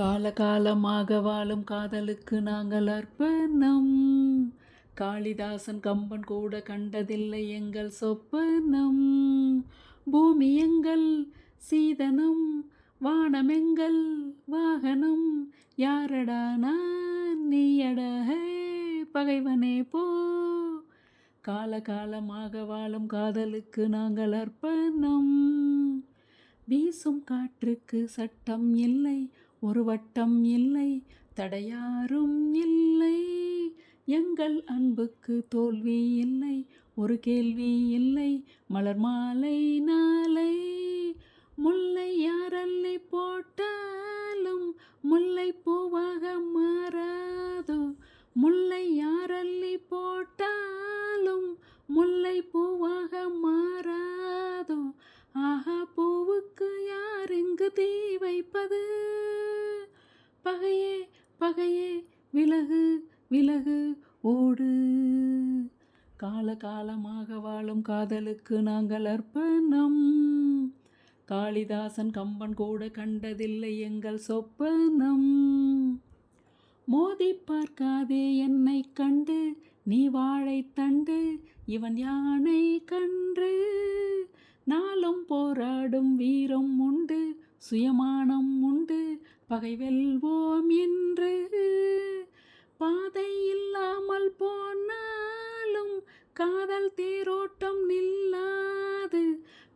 காலகாலமாக வாழும் காதலுக்கு நாங்கள் அர்ப்பணம். காளிதாசன் கம்பன் கூட கண்டதில்லை எங்கள் சொப்பனம். பூமி எங்கள் சீதனம் வானமெங்கள் வாகனம். யாரடா நான்? நீயடஹே பகைவனே போ. காலகாலமாக வாழும் காதலுக்கு நாங்கள் அர்ப்பணம். வீசும் காற்றுக்கு சட்டம் இல்லை ஒரு வட்டம் இல்லை தடையாரும் இல்லை. எங்கள் அன்புக்கு தோல்வி இல்லை ஒரு கேள்வி இல்லை மலர் மாலை நாளை. முல்லை யாரல்லை போட்டாலும் முல்லை பூவாக மாறாதோ. முல்லை யாரல்லி போட்டாலும் முல்லை பூவாக மாறாதோ. ஆஹா பூவுக்கு யார் இங்கு தீ வைப்பது? பகையே பகையே விலகு விலகு ஓடு. காலகாலமாக வாழும் காதலுக்கு நாங்கள் அர்ப்பணம். காளிதாசன் கம்பன் கூட கண்டதில்லை எங்கள் சொப்பனம். மோதி பார்க்காதே என்னை கண்டு நீ வாழைத்தண்டு இவன் யானை கன்று. நாளும் போராடும் வீரம் உண்டு சுயமானம் பகை வெல்வோம் என்று பாதை இல்லாமல் போனாலும் காதல் தேரோட்டம் நில்லாது.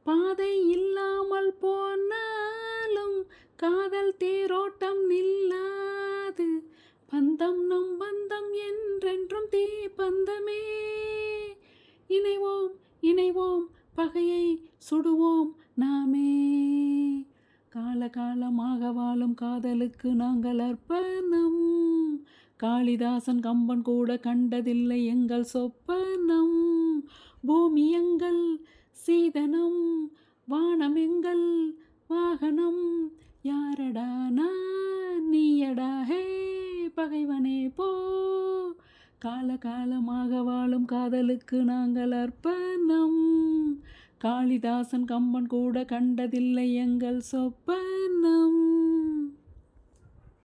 பாதை இல்லாமல் போனாலும் காதல் தேரோட்டம் நில்லாது. பந்தம் நம் பந்தம் என்றென்றும் தீ பந்தமே. இணைவோம் இணைவோம் பகையை சுடுவோம் நாமே. காலகாலமாக வாழும் காதலுக்கு நாங்கள் அர்ப்பணம். காளிதாசன் கம்பன் கூட கண்டதில்லை எங்கள் சொப்பனம். பூமி எங்கள் சீதனம் வானம் எங்கள் வாகனம். யாரடா நான் நீயடா ஹே பகைவனே போ. காலகாலமாக வாழும் காதலுக்கு நாங்கள் அர்ப்பணம். காளிதாசன் கம்பன் கூட கண்டதில்லை எங்கள் சொப்பனம்.